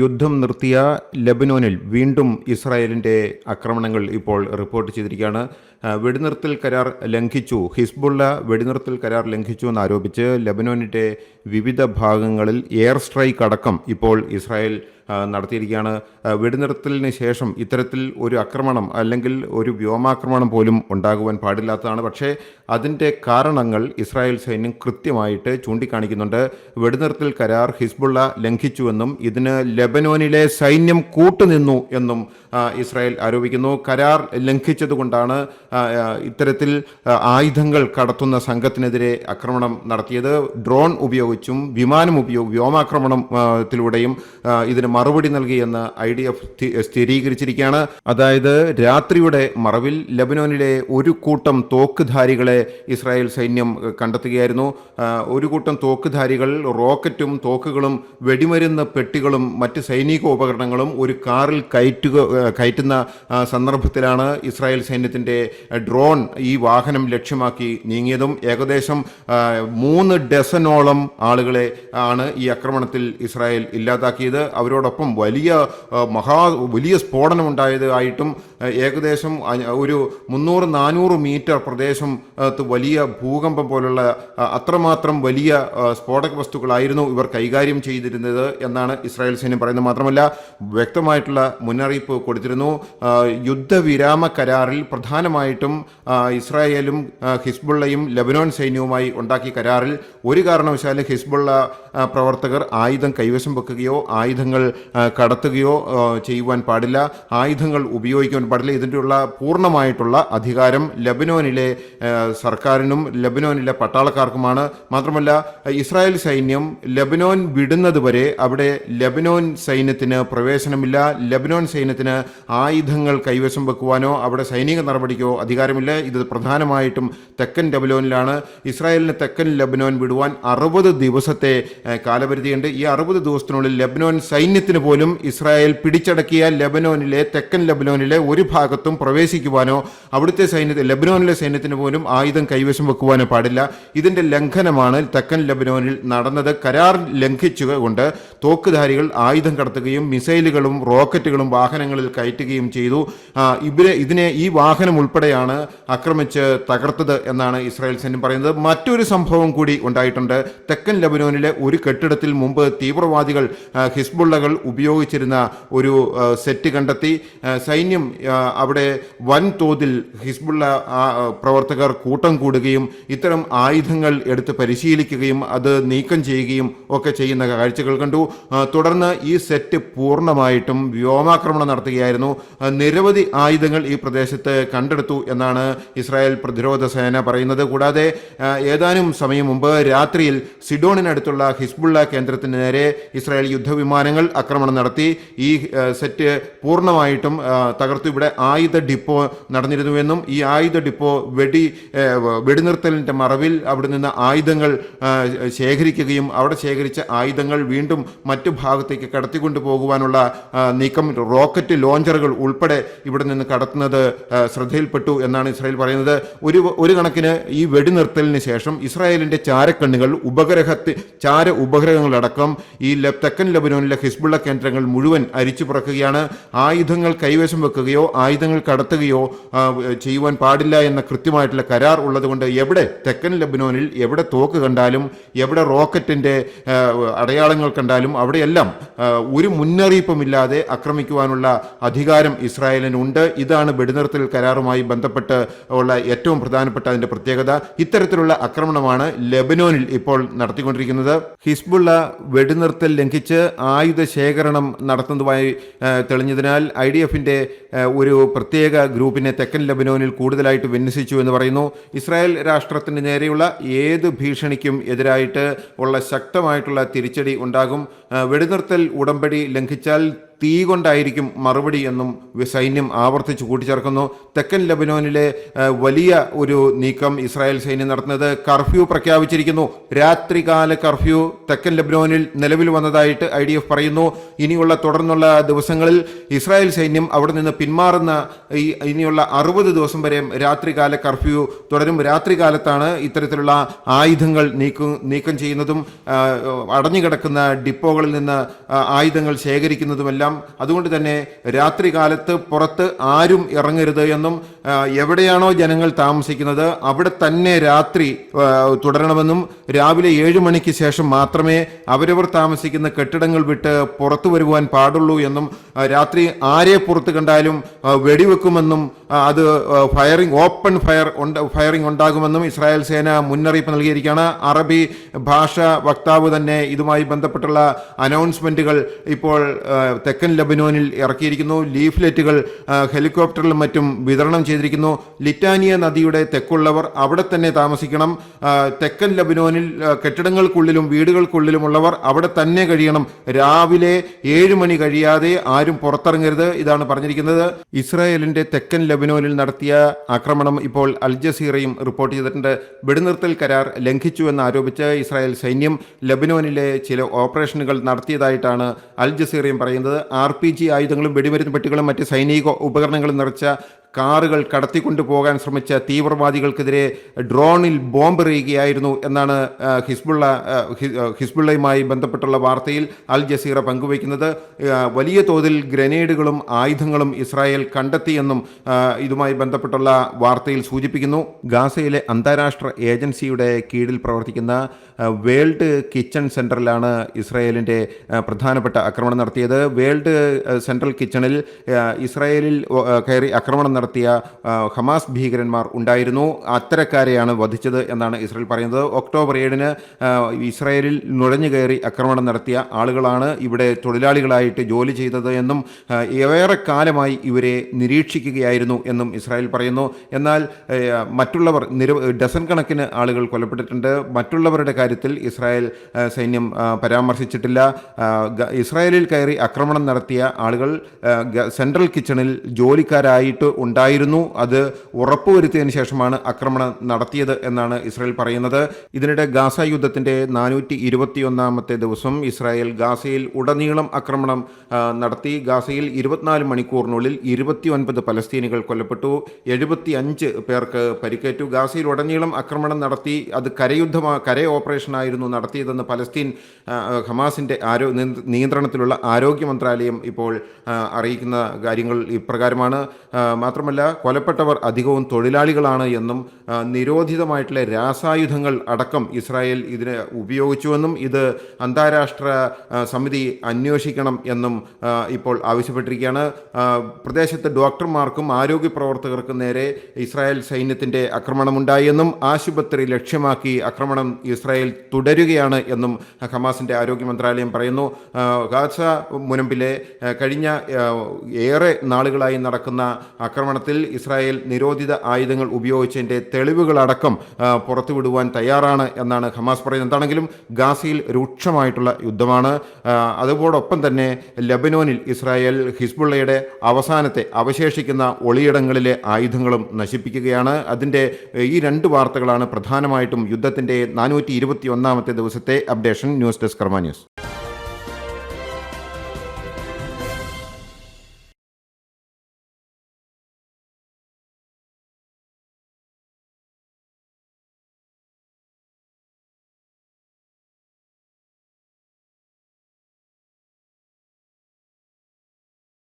യുദ്ധം നിർത്തിയ ലബനോനിൽ വീണ്ടും ഇസ്രായേലിന്റെ ആക്രമണങ്ങൾ ഇപ്പോൾ റിപ്പോർട്ട് ചെയ്തിരിക്കുകയാണ്. വെടിനിർത്തൽ കരാർ ലംഘിച്ചു. ഹിസ്ബുള്ള വെടിനിർത്തൽ കരാർ ലംഘിച്ചു എന്നാരോപിച്ച് ലബനോനിന്റെ വിവിധ ഭാഗങ്ങളിൽ എയർ സ്ട്രൈക്ക് അടക്കം ഇപ്പോൾ ഇസ്രായേൽ നടത്തിയിരിക്കുകയാണ്. വെടിനിർത്തലിന് ശേഷം ഇത്തരത്തിൽ ഒരു ആക്രമണം അല്ലെങ്കിൽ ഒരു വ്യോമാക്രമണം പോലും ഉണ്ടാകുവാൻ പാടില്ലാത്തതാണ്. പക്ഷേ അതിന്റെ കാരണങ്ങൾ ഇസ്രായേൽ സൈന്യം കൃത്യമായിട്ട് ചൂണ്ടിക്കാണിക്കുന്നുണ്ട്. വെടിനിർത്തൽ കരാർ ഹിസ്ബുള്ള ലംഘിച്ചുവെന്നും ഇതിന് ലബനോനിലെ സൈന്യം കൂട്ടുനിന്നു എന്നും ഇസ്രായേൽ ആരോപിക്കുന്നു. കരാർ ലംഘിച്ചതുകൊണ്ടാണ് ഇത്തരത്തിൽ ആയുധങ്ങൾ കടത്തുന്ന സംഘത്തിനെതിരെ ആക്രമണം നടത്തിയത്. ഡ്രോൺ ഉപയോഗിച്ചും വിമാനം ഉപയോഗ വ്യോമാക്രമണത്തിലൂടെയും ഇതിന് മറുപടി നൽകിയെന്ന് ഐ ഡി എഫ് സ്ഥിരീകരിച്ചിരിക്കുകയാണ്. അതായത് രാത്രിയുടെ മറവിൽ ലബനോനിലെ ഒരു കൂട്ടം തോക്കുധാരികളെ ഇസ്രായേൽ സൈന്യം കണ്ടെത്തുകയായിരുന്നു. ഒരു കൂട്ടം തോക്കുധാരികൾ റോക്കറ്റും തോക്കുകളും വെടിമരുന്ന് പെട്ടികളും മറ്റ് സൈനിക ഉപകരണങ്ങളും ഒരു കാറിൽ കയറ്റുക കയറ്റുന്ന സന്ദർഭത്തിലാണ് ഇസ്രായേൽ സൈന്യത്തിന്റെ ഡ്രോൺ ഈ വാഹനം ലക്ഷ്യമാക്കി നീങ്ങിയതും. ഏകദേശം മൂന്ന് ഡസനോളം ആളുകളെ ആണ് ഈ ആക്രമണത്തിൽ ഇസ്രായേൽ ഇല്ലാതാക്കിയത്. അവരോടൊപ്പം വലിയ മഹാ വലിയ സ്ഫോടനമുണ്ടായതായിട്ടും ആ, ഏകദേശം ഒരു മുന്നൂറ് നാനൂറ് മീറ്റർ പ്രദേശം വലിയ ഭൂകമ്പം പോലുള്ള അത്രമാത്രം വലിയ സ്ഫോടക വസ്തുക്കളായിരുന്നു ഇവർ കൈകാര്യം ചെയ്തിരുന്നത് എന്നാണ് ഇസ്രായേൽ സൈന്യം പറയുന്നത്. മാത്രമല്ല വ്യക്തമായിട്ടുള്ള മുന്നറിയിപ്പ് കൊടുത്തിരുന്നു. യുദ്ധവിരാമ കരാറിൽ പ്രധാനമായിട്ടും ഇസ്രായേലും ഹിസ്ബുള്ളയും ലബനോൻ സൈന്യവുമായി ഉണ്ടാക്കിയ കരാറിൽ ഒരു കാരണവശാലും ഹിസ്ബുള്ള പ്രവർത്തകർ ആയുധം കൈവശം വെക്കുകയോ ആയുധങ്ങൾ കടത്തുകയോ ചെയ്യുവാൻ പാടില്ല. ആയുധങ്ങൾ ഉപയോഗിക്കുവാൻ പാടില്ല. ഇതിന്റെയുള്ള പൂർണമായിട്ടുള്ള അധികാരം ലബനോനിലെ സർക്കാരിനും ലബനോനിലെ പട്ടാളക്കാർക്കുമാണ്. മാത്രമല്ല ഇസ്രായേൽ സൈന്യം ലബനോൻ വിടുന്നത് വരെ അവിടെ ലബനോൻ സൈന്യത്തിന് പ്രവേശനമില്ല. ലബനോൻ സൈന്യത്തിന് ആയുധങ്ങൾ കൈവശം വെക്കുവാനോ അവിടെ സൈനിക നടപടിക്കോ അധികാരമില്ല. ഇത് പ്രധാനമായിട്ടും തെക്കൻ ലബനോനിലാണ്. ഇസ്രായേലിന് തെക്കൻ ലബനോൻ വിടുവാൻ അറുപത് ദിവസത്തെ കാലപരിധിയുണ്ട്. ഈ അറുപത് ദിവസത്തിനുള്ളിൽ ലബനോൻ സൈന്യത്തിന് പോലും ഇസ്രായേൽ പിടിച്ചടക്കിയ ലബനോനിലെ തെക്കൻ ലബനോനിലെ ഒരു ഭാഗത്തും പ്രവേശിക്കുവാനോ അവിടുത്തെ സൈന്യത്തെ ലബനോനിലെ സൈന്യത്തിന് പോലും ആയുധം കൈവശം വെക്കുവാനോ പാടില്ല. ഇതിന്റെ ലംഘനമാണ് തെക്കൻ ലബനോനിൽ നടന്നത്. കരാർ ലംഘിച്ചുകൊണ്ട് തോക്കുധാരികൾ ആയുധം കടത്തുകയും മിസൈലുകളും റോക്കറ്റുകളും വാഹനങ്ങളിൽ കയറ്റുകയും ചെയ്തു. ഇവരെ ഇതിനെ ഈ വാഹനം ഉൾപ്പെടെയാണ് ആക്രമിച്ച് തകർത്തത് എന്നാണ് ഇസ്രായേൽ സൈന്യം പറയുന്നത്. മറ്റൊരു സംഭവം കൂടി ഉണ്ടായിട്ടുണ്ട്. തെക്കൻ ലബനോനിലെ ഒരു കെട്ടിടത്തിൽ മുമ്പ് തീവ്രവാദികൾ ഹിസ്ബുള്ളകൾ ഉപയോഗിച്ചിരുന്ന ഒരു സെറ്റ് കണ്ടെത്തി. സൈന്യം അവിടെ വൻതോതിൽ ഹിസ്ബുള്ള പ്രവർത്തകർ കൂട്ടം കൂടുകയും ഇത്തരം ആയുധങ്ങൾ എടുത്ത് പരിശീലിക്കുകയും അത് നീക്കം ചെയ്യുകയും ഒക്കെ ചെയ്യുന്ന കാഴ്ചകൾ കണ്ടു. തുടർന്ന് ഈ സെറ്റ് പൂർണമായിട്ടും വ്യോമാക്രമണം നടത്തുകയായിരുന്നു. നിരവധി ആയുധങ്ങൾ ഈ പ്രദേശത്ത് കണ്ടെടുത്തു എന്നാണ് ഇസ്രായേൽ പ്രതിരോധ സേന പറയുന്നത്. കൂടാതെ ഏതാനും സമയം മുമ്പ് രാത്രിയിൽ സിഡോണിനടുത്തുള്ള ഹിസ്ബുള്ള കേന്ദ്രത്തിന് നേരെ ഇസ്രായേൽ യുദ്ധവിമാനങ്ങൾ ആക്രമണം നടത്തി. ഈ സെറ്റ് പൂർണമായിട്ടും തകർത്തു ഇവിടെ ആയുധ ഡിപ്പോ നടന്നിരുന്നുവെന്നും ഈ ആയുധ ഡിപ്പോ വെടി വെടിനിർത്തലിന്റെ മറവിൽ അവിടെ നിന്ന് ആയുധങ്ങൾ ശേഖരിക്കുകയും അവിടെ ശേഖരിച്ച ആയുധങ്ങൾ വീണ്ടും മറ്റു ഭാഗത്തേക്ക് കടത്തിക്കൊണ്ടു പോകുവാനുള്ള നീക്കം റോക്കറ്റ് ലോഞ്ചറുകൾ ഉൾപ്പെടെ ഇവിടെ നിന്ന് കടത്തുന്നത് ശ്രദ്ധയിൽപ്പെട്ടു എന്നാണ് ഇസ്രായേൽ പറയുന്നത്. ഒരു ഒരു കണക്കിന് ഈ വെടിനിർത്തലിന് ശേഷം ഇസ്രായേലിന്റെ ചാരക്കണ്ണുകൾ ഉപഗ്രഹത്തിൽ ചാര ഉപഗ്രഹങ്ങളടക്കം ഈ തെക്കൻ ലബനോനിലെ ഹിസ്ബുള്ള കേന്ദ്രങ്ങൾ മുഴുവൻ അരിച്ചു പുറക്കുകയാണ്. ആയുധങ്ങൾ കൈവശം വെക്കുകയോ ആയുധങ്ങൾ കടത്തുകയോ ചെയ്യുവാൻ പാടില്ല എന്ന കൃത്യമായിട്ടുള്ള കരാർ ഉള്ളതുകൊണ്ട് എവിടെ തെക്കൻ ലബനോനിൽ എവിടെ തോക്ക് കണ്ടാലും എവിടെ റോക്കറ്റിന്റെ അടയാളങ്ങൾ കണ്ടാലും അവിടെയെല്ലാം ഒരു മുന്നറിയിപ്പുമില്ലാതെ ആക്രമിക്കുവാനുള്ള അധികാരം ഇസ്രായേലിനുണ്ട്. ഇതാണ് വെടിനിർത്തൽ കരാറുമായി ബന്ധപ്പെട്ട് ഉള്ള ഏറ്റവും പ്രധാനപ്പെട്ട അതിന്റെ പ്രത്യേകത. ഇത്തരത്തിലുള്ള ആക്രമണമാണ് ലെബനോനിൽ ഇപ്പോൾ നടത്തിക്കൊണ്ടിരിക്കുന്നത്. ഹിസ്ബുള്ള വെടിനിർത്തൽ ലംഘിച്ച് ആയുധ ശേഖരണം നടത്തുന്നതുമായി തെളിഞ്ഞതിനാൽ ഐ ഡി എഫിന്റെ ഒരു പ്രത്യേക ഗ്രൂപ്പിനെ തെക്കൻ ലബനോനിൽ കൂടുതലായിട്ട് വിന്യസിച്ചു എന്ന് പറയുന്നു. ഇസ്രായേൽ രാഷ്ട്രത്തിന് നേരെയുള്ള ഏത് ഭീഷണിക്കും എതിരായിട്ട് ഉള്ള ശക്തമായിട്ടുള്ള തിരിച്ചടി ഉണ്ടാകും. വെടിനിർത്തൽ ഉടമ്പടി ലംഘിച്ചാൽ തീ കൊണ്ടായിരിക്കും മറുപടി എന്നും സൈന്യം ആവർത്തിച്ച് കൂട്ടിച്ചേർക്കുന്നു. തെക്കൻ ലബനോനിലെ വലിയ ഒരു നീക്കം ഇസ്രായേൽ സൈന്യം നടത്തുന്നത് കർഫ്യൂ പ്രഖ്യാപിച്ചിരിക്കുന്നു. രാത്രികാല കർഫ്യൂ തെക്കൻ ലബനോനിൽ നിലവിൽ വന്നതായിട്ട് ഐ ഡി എഫ് പറയുന്നു. ഇനിയുള്ള തുടർന്നുള്ള ദിവസങ്ങളിൽ ഇസ്രായേൽ സൈന്യം അവിടെ നിന്ന് പിന്മാറുന്ന ഈ ഇനിയുള്ള അറുപത് ദിവസം വരെ രാത്രികാല കർഫ്യൂ തുടരും. രാത്രികാലത്താണ് ഇത്തരത്തിലുള്ള ആയുധങ്ങൾ നീക്കം നീക്കം ചെയ്യുന്നതും അടഞ്ഞുകിടക്കുന്ന ഡിപ്പോകളിൽ നിന്ന് ആയുധങ്ങൾ ശേഖരിക്കുന്നതുമെല്ലാം അതുകൊണ്ട് തന്നെ രാത്രി കാലത്ത് പുറത്ത് ആരും ഇറങ്ങരുത് എന്നും എവിടെയാണോ ജനങ്ങൾ താമസിക്കുന്നത് അവിടെ തന്നെ രാത്രി തുടരണമെന്നും രാവിലെ ഏഴ് മണിക്ക് ശേഷം മാത്രമേ അവരവർ താമസിക്കുന്ന കെട്ടിടങ്ങൾ വിട്ട് പുറത്തു വരുവാൻ പാടുള്ളൂ എന്നും രാത്രി ആരെ പുറത്ത് കണ്ടാലും വെടിവെക്കുമെന്നും അത് ഫയറിംഗ് ഓപ്പൺ ഫയർ ഫയറിംഗ് ഉണ്ടാകുമെന്നും ഇസ്രായേൽ സേന മുന്നറിയിപ്പ് നൽകിയിരിക്കുകയാണ്. അറബി ഭാഷ വക്താവ് തന്നെ ഇതുമായി ബന്ധപ്പെട്ടുള്ള അനൗൺസ്മെന്റുകൾ ഇപ്പോൾ തെക്കൻ ലബനോനിൽ ഇറക്കിയിരിക്കുന്നു. ലീഫ്ലെറ്റുകൾ ഹെലികോപ്റ്ററിലും മറ്റും വിതരണം ചെയ്തിരിക്കുന്നു. ലിറ്റാനിയ നദിയുടെ തെക്കുള്ളവർ അവിടെ തന്നെ താമസിക്കണം. തെക്കൻ ലബനോനിൽ കെട്ടിടങ്ങൾക്കുള്ളിലും വീടുകൾക്കുള്ളിലുമുള്ളവർ അവിടെ തന്നെ കഴിയണം. രാവിലെ ഏഴ് മണി കഴിയാതെ ആരും പുറത്തിറങ്ങരുത് ഇതാണ് പറഞ്ഞിരിക്കുന്നത്. ഇസ്രായേലിന്റെ തെക്കൻ ലബനോനിൽ നടത്തിയ ആക്രമണം ഇപ്പോൾ അൽ ജസീറയും റിപ്പോർട്ട് ചെയ്തിട്ടുണ്ട്. വെടിനിർത്തൽ കരാർ ലംഘിച്ചു എന്നാരോപിച്ച് ഇസ്രായേൽ സൈന്യം ലബനോനിലെ ചില ഓപ്പറേഷനുകൾ നടത്തിയതായിട്ടാണ് അൽ ജസീറയും പറയുന്നത്. ആർ പി ജി ആയുധങ്ങളും വെടിമരുന്ന് പെട്ടികളും മറ്റ് സൈനിക ഉപകരണങ്ങളും നിറച്ച കാറുകൾ കടത്തിക്കൊണ്ടു പോകാൻ ശ്രമിച്ച തീവ്രവാദികൾക്കെതിരെ ഡ്രോണിൽ ബോംബ് എറിയുകയായിരുന്നു എന്നാണ് ഹിസ്ബുള്ള ഹിസ്ബുള്ളയുമായി ബന്ധപ്പെട്ടുള്ള വാർത്തയിൽ അൽ ജസീറ പങ്കുവയ്ക്കുന്നത്. വലിയ തോതിൽ ഗ്രനേഡുകളും ആയുധങ്ങളും ഇസ്രായേൽ കണ്ടെത്തിയെന്നും ഇതുമായി ബന്ധപ്പെട്ടുള്ള വാർത്തയിൽ സൂചിപ്പിക്കുന്നു. ഗാസയിലെ അന്താരാഷ്ട്ര ഏജൻസിയുടെ കീഴിൽ പ്രവർത്തിക്കുന്ന വേൾഡ് കിച്ചൺ സെന്ററിലാണ് ഇസ്രായേലിന്റെ പ്രധാനപ്പെട്ട ആക്രമണം നടത്തിയത്. വേൾഡ് ആ, സെൻട്രൽ കിച്ചണിൽ ഇസ്രായേലിൽ കയറി ആക്രമണം നടത്തിയ ഹമാസ് ഭീകരന്മാർ ഉണ്ടായിരുന്നു. അത്തരക്കാരെയാണ് വധിച്ചത് എന്നാണ് ഇസ്രായേൽ പറയുന്നത്. ഒക്ടോബർ ഏഴിന് ഇസ്രായേലിൽ നുഴഞ്ഞു കയറി ആക്രമണം നടത്തിയ ആളുകളാണ് ഇവിടെ തൊഴിലാളികളായിട്ട് ജോലി ചെയ്തത് എന്നും ഏറെ കാലമായി ഇവരെ നിരീക്ഷിക്കുകയായിരുന്നു എന്നും ഇസ്രായേൽ പറയുന്നു. എന്നാൽ മറ്റുള്ളവർ നിര ഡസൻ കണക്കിന് ആളുകൾ കൊല്ലപ്പെട്ടിട്ടുണ്ട് മറ്റുള്ളവരുടെ കാര്യത്തിൽ ഇസ്രായേൽ സൈന്യം പരാമർശിച്ചിട്ടില്ല. ഇസ്രായേലിൽ കയറി ആക്രമണം നടത്തിയ ആളുകൾ സെൻട്രൽ കിച്ചണിൽ ജോലിക്കാരായിട്ട് ഉണ്ടായിരുന്നു. അത് ഉറപ്പുവരുത്തിയതിന് ശേഷമാണ് ആക്രമണം നടത്തിയത് എന്നാണ് ഇസ്രായേൽ പറയുന്നത്. ഇതിനിടെ ഗാസ യുദ്ധത്തിന്റെ നാനൂറ്റി ഇരുപത്തിയൊന്നാമത്തെ ദിവസം ഇസ്രായേൽ ഗാസയിൽ ഉടനീളം ആക്രമണം നടത്തി. ഗാസയിൽ ഇരുപത്തിനാല് മണിക്കൂറിനുള്ളിൽ ഇരുപത്തിയൊൻപത് പലസ്തീനികൾ കൊല്ലപ്പെട്ടു. എഴുപത്തി അഞ്ച് പേർക്ക് പരിക്കേറ്റു. ഗാസയിൽ ഉടനീളം ആക്രമണം നടത്തി. അത് കരയുദ്ധമാ കര ഓപ്പറേഷനായിരുന്നു നടത്തിയതെന്ന് പലസ്തീൻ ഹമാസിന്റെ ആരോ നിയന്ത്രണത്തിലുള്ള ആരോഗ്യ മന്ത്രാലയം ഇപ്പോൾ അറിയിക്കുന്ന കാര്യങ്ങൾ ഇപ്രകാരമാണ്. മാത്രമല്ല കൊലപ്പെട്ടവർ അധികവും തൊഴിലാളികളാണ് എന്നും നിരോധിതമായിട്ടുള്ള രാസായുധങ്ങൾ അടക്കം ഇസ്രായേൽ ഇതിന് ഉപയോഗിച്ചുവെന്നും ഇത് അന്താരാഷ്ട്ര സമിതി അന്വേഷിക്കണം എന്നും ഇപ്പോൾ ആവശ്യപ്പെട്ടിരിക്കുകയാണ്. പ്രദേശത്തെ ഡോക്ടർമാർക്കും ആരോഗ്യ പ്രവർത്തകർക്കും നേരെ ഇസ്രായേൽ സൈന്യത്തിന്റെ ആക്രമണമുണ്ടായെന്നും ആശുപത്രി ലക്ഷ്യമാക്കി ആക്രമണം ഇസ്രായേൽ തുടരുകയാണ് എന്നും ഹമാസിന്റെ ആരോഗ്യ മന്ത്രാലയം പറയുന്നു. ഗാസ മുനമ്പിലെ ആ, കഴിഞ്ഞ ഏറെ നാളുകളായി നടക്കുന്ന ആക്രമണത്തിൽ ഇസ്രായേൽ നിരോധിത ആയുധങ്ങൾ ഉപയോഗിച്ചതിന്റെ തെളിവുകളടക്കം പുറത്തുവിടുവാൻ തയ്യാറാണ് എന്നാണ് ഹമാസ് പറയുന്നത്. എന്താണെങ്കിലും ഗാസയിൽ രൂക്ഷമായിട്ടുള്ള യുദ്ധമാണ്. അതോടൊപ്പം തന്നെ ലബനോനിൽ ഇസ്രായേൽ ഹിസ്ബുള്ളയുടെ അവസാനത്തെ അവശേഷിക്കുന്ന ഒളിയിടങ്ങളിലെ ആയുധങ്ങളും നശിപ്പിക്കുകയാണ്. അതിന്റെ ഈ രണ്ട് വാർത്തകളാണ് പ്രധാനമായിട്ടും യുദ്ധത്തിന്റെ നാനൂറ്റി ഇരുപത്തി ഒന്നാമത്തെ ദിവസത്തെ updation. News desk Karma news.